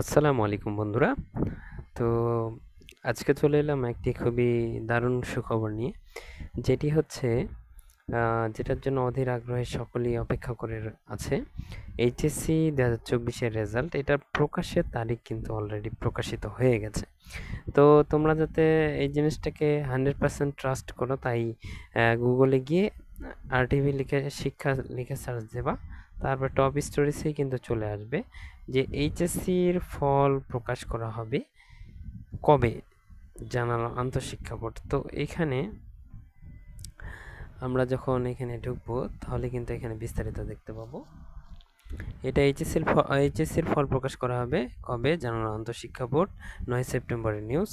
আসসালামু আলাইকুম বন্ধুরা। তো আজকে চলে এলাম একটি খুবই দারুণ সুখবর নিয়ে, যেটি হচ্ছে যেটার জন্য অধীর আগ্রহে সকলেই অপেক্ষা করে আছে এইচএসসি দু হাজার চব্বিশের রেজাল্ট এটার প্রকাশের তারিখ কিন্তু অলরেডি প্রকাশিত হয়ে গেছে। তো তোমরা যাতে এই জিনিসটাকে হান্ড্রেড পার্সেন্ট ট্রাস্ট করো, তাই গুগলে গিয়ে আরটিভি লিখে, শিক্ষা লিখে সার্চ দেবা। তারপর টপ স্টোরিজেই কিন্তু চলে আসবে, যে এইচএসসির ফল প্রকাশ করা হবে কবে? জানালো আন্তঃশিক্ষা বোর্ড। তো এখানে আমরা যখন এখানে ঢুকবো, তাহলে কিন্তু এখানে বিস্তারিত দেখতে পাবো। এটা এইচএসসির এইচএসসির ফল প্রকাশ করা হবে কবে? জানালো আন্তঃশিক্ষা বোর্ড, নয় সেপ্টেম্বরের নিউজ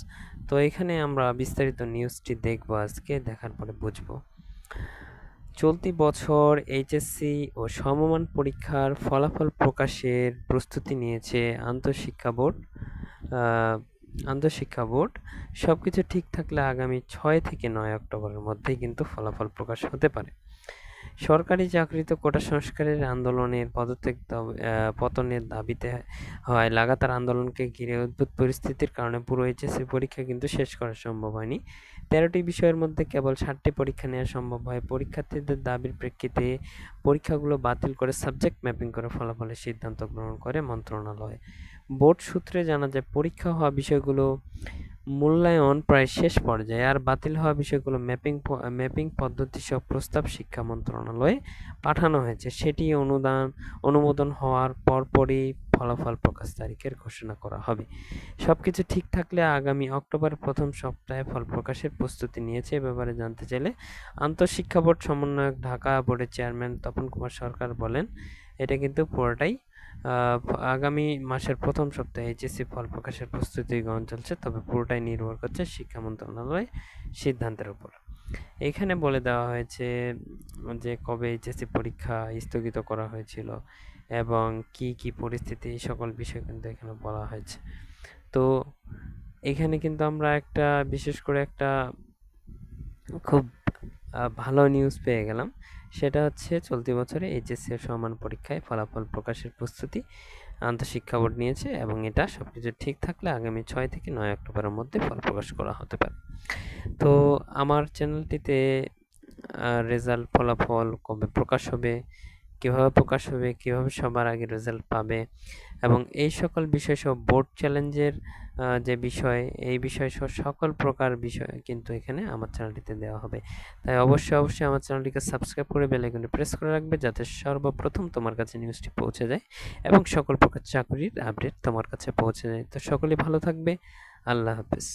তো এখানে আমরা বিস্তারিত নিউজটি দেখব আজকে, দেখার পরে বুঝব। চলতি বছর এইচএসসি ও সমমান পরীক্ষার ফলাফল প্রকাশের প্রস্তুতি নিয়েছে আন্তঃশিক্ষা বোর্ড। আন্তঃশিক্ষা বোর্ড। সব কিছু ঠিক থাকলে আগামী ছয় থেকে নয় অক্টোবরের মধ্যেই কিন্তু ফলাফল প্রকাশ হতে পারে। সরকারি চাকরিতে কোটা সংস্কারের আন্দোলনের পদত্যাগ পতনের দাবিতে হয়। লাগাতার আন্দোলনকে ঘিরে উদ্ভূত পরিস্থিতির কারণে পুরো এইচএসসি পরীক্ষা কিন্তু শেষ করা সম্ভব হয়নি। তেরোটি বিষয়ের মধ্যে কেবল ষাটটি পরীক্ষা নেওয়া সম্ভব হয়। পরীক্ষার্থীদের দাবির প্রেক্ষিতে পরীক্ষাগুলো বাতিল করে সাবজেক্ট ম্যাপিং করে ফলাফলের সিদ্ধান্ত গ্রহণ করে মন্ত্রণালয়। বোর্ড সূত্রে জানা যায়, পরীক্ষা হওয়া বিষয়গুলো মূল্যায়ন প্রায় শেষ পর্যায়ে আর বাতিল হওয়া বিষয়গুলো ম্যাপিং ম্যাপিং পদ্ধতি সহ প্রস্তাব শিক্ষা মন্ত্রণালয়ে পাঠানো হয়েছে। সেটি অনুদান, অনুমোদন হওয়ার পরপরই ফলাফল প্রকাশ তারিখের ঘোষণা করা হবে। সব কিছু ঠিক থাকলে আগামী অক্টোবর প্রথম সপ্তাহে ফল প্রকাশের প্রস্তুতি নিয়েছে এ ব্যাপারে জানতে চাইলে আন্তঃশিক্ষা বোর্ড সমন্বয়ক ঢাকা বোর্ডের চেয়ারম্যান তপন কুমার সরকার বলেন, এটা কিন্তু পুরোটাই আগামী মাসের প্রথম সপ্তাহে এইচএসসি ফল প্রকাশের প্রস্তুতি গ্রহণ চলছে, তবে পুরোটাই নির্ভর করছে শিক্ষা মন্ত্রণালয় সিদ্ধান্তের উপর। এখানে বলে দেওয়া হয়েছে যে কবে এইচএসসি পরীক্ষা স্থগিত করা হয়েছিল এবং কি কি পরিস্থিতি, এই সকল বিষয় কিন্তু এখানে বলা হয়েছে। তো এখানে কিন্তু আমরা একটা, বিশেষ করে একটা খুব ভালো নিউজ পেয়ে গেলাম। সেটা হচ্ছে চলতি বছরে এইচএসসি সমান পরীক্ষায় ফলাফল প্রকাশের প্রস্তুতি আন্তঃশিক্ষা বোর্ড নিয়েছে এবং এটা সব কিছু ঠিক থাকলে আগামী ছয় থেকে নয় অক্টোবরের মধ্যে ফল প্রকাশ করা হতে পারে। তো আমার চ্যানেলটিতে রেজাল্ট ফলাফল কবে প্রকাশ হবে কীভাবে প্রকাশ হবে, কীভাবে সবার আগে রেজাল্ট পাবে এবং এই সকল বিষয় সব বোর্ড চ্যালেঞ্জের যে বিষয়, এই বিষয় সহ সকল প্রকার বিষয় কিন্তু এখানে আমার চ্যানেলটিতে দেওয়া হবে। তাই অবশ্যই অবশ্যই আমার চ্যানেলটিকে সাবস্ক্রাইব করে বেল প্রেস করে রাখবে যাতে সর্বপ্রথম তোমার কাছে নিউজটি পৌঁছে যায় এবং সকল প্রকার চাকরির আপডেট তোমার কাছে পৌঁছে যায়। তো সকলেই ভালো থাকবে। আল্লাহ হাফেজ।